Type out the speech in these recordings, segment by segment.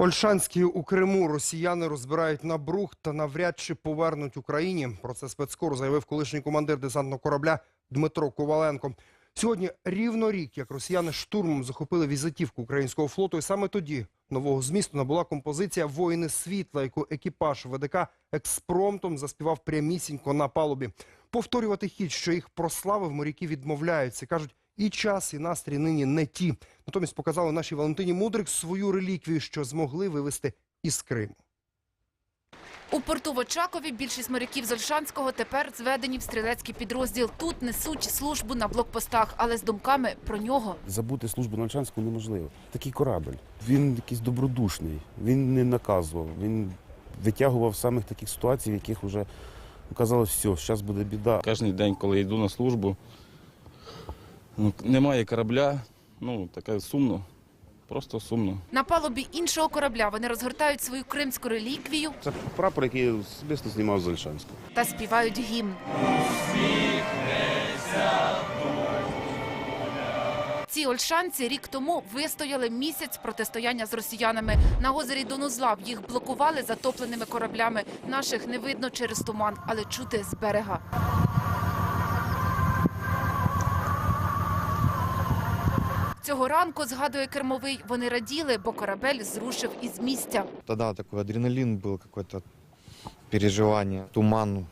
Ольшанські у Криму росіяни розбирають на брух та навряд чи повернуть Україні. Про це спецкор заявив колишній командир десантного корабля Дмитро Коваленко. Сьогодні рівно рік, як росіяни штурмом захопили візитівку українського флоту, і саме тоді нового змісту набула композиція Воїни світла, яку екіпаж ВДК експромтом заспівав прямісінько на палубі. Повторювати хід, що їх прославив, моряки відмовляються. кажуть, і час, і настрій нині не ті. Натомість показали нашій Валентині Мудрик свою реліквію, що змогли вивезти із Криму. У порту в Очакові більшість моряків з Ольшанського тепер зведені в стрілецький підрозділ. Тут несуть службу на блокпостах, але з думками про нього. Забути службу на Ольшанському неможливо. Такий корабль. Він якийсь добродушний, він не наказував, він витягував самих таких ситуацій, в яких вже казалось, все, зараз буде біда. Кожен день, коли йду на службу, ну, немає корабля, ну таке сумно, просто сумно. На палубі іншого корабля вони розгортають свою кримську реліквію Це прапор, який я особисто знімав з Ольшанського. та співають гімн. Ці ольшанці рік тому вистояли місяць протистояння з росіянами. На озері Донузлав їх блокували затопленими кораблями. Наших не видно через туман, але чути з берега. Цього ранку, згадує кермовий, вони раділи, бо корабель зрушив із місця. Тогда такой адреналин был, какое-то переживание, туман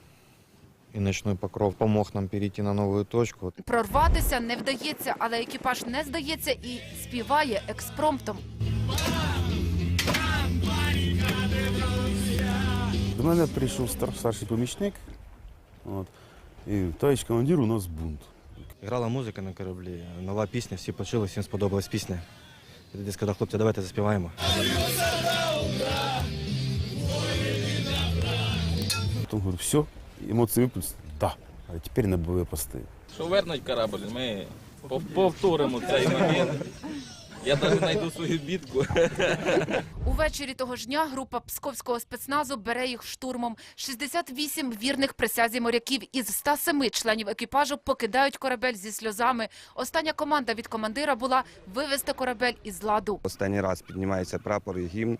и ночной покров помог нам перейти на новую точку. Прорватися не вдається, але екіпаж не здається і співає експромтом. До мене прийшов старший помічник. От, і товариш командир, у нас бунт. Грала музика на кораблі, нова пісня, всі почули, всім сподобалась пісня. І тоді сказав, хлопці, давайте заспіваємо. Потім говорю, все, емоції виплюс. Так, а тепер на бойові пости. Що вернуть корабль, ми повторимо цей момент. Я навіть знайду свою бітку. Увечері того ж дня група псковського спецназу бере їх штурмом. 68 вірних присязі моряків із 107 членів екіпажу покидають корабель зі сльозами. Остання команда від командира була вивести корабель із ладу. Останній раз піднімається прапор і гімн.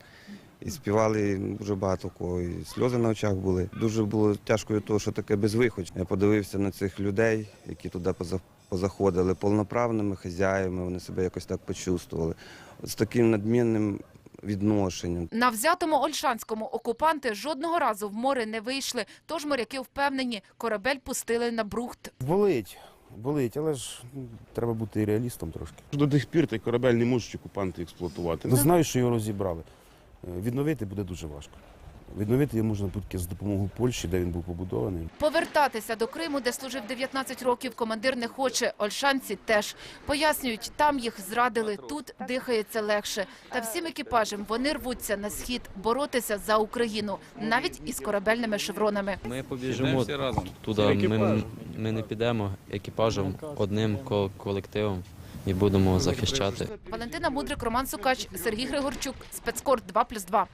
І співали дуже багато кого. І сльози на очах були. Дуже було тяжко від того, що таке безвихідь. Я подивився на цих людей, які туди поза- позаходили повноправними хазяями, вони себе якось так почувствували. З таким надмінним відношенням. На взятому Ольшанському окупанти жодного разу в море не вийшли. Тож моряки впевнені, корабель пустили на брухт. Болить, болить, але ж ну, треба бути і реалістом трошки. До тих пір той корабель не можуть окупанти експлуатувати. Не знаю, що його розібрали. Е, Відновити буде дуже важко. Відновити його можна тільки з допомогою Польщі, де він був побудований. Повертатися до Криму, де служив 19 років, командир не хоче. Ольшанці теж пояснюють, там їх зрадили, тут дихається легше. Та всім екіпажем вони рвуться на схід боротися за Україну, навіть із корабельними шевронами. Ми побіжимо туди. Ми, ми не підемо екіпажем, одним колективом і будемо захищати. Валентина Мудрик, Роман Сукач, Сергій Григорчук, спецкор 2+,2.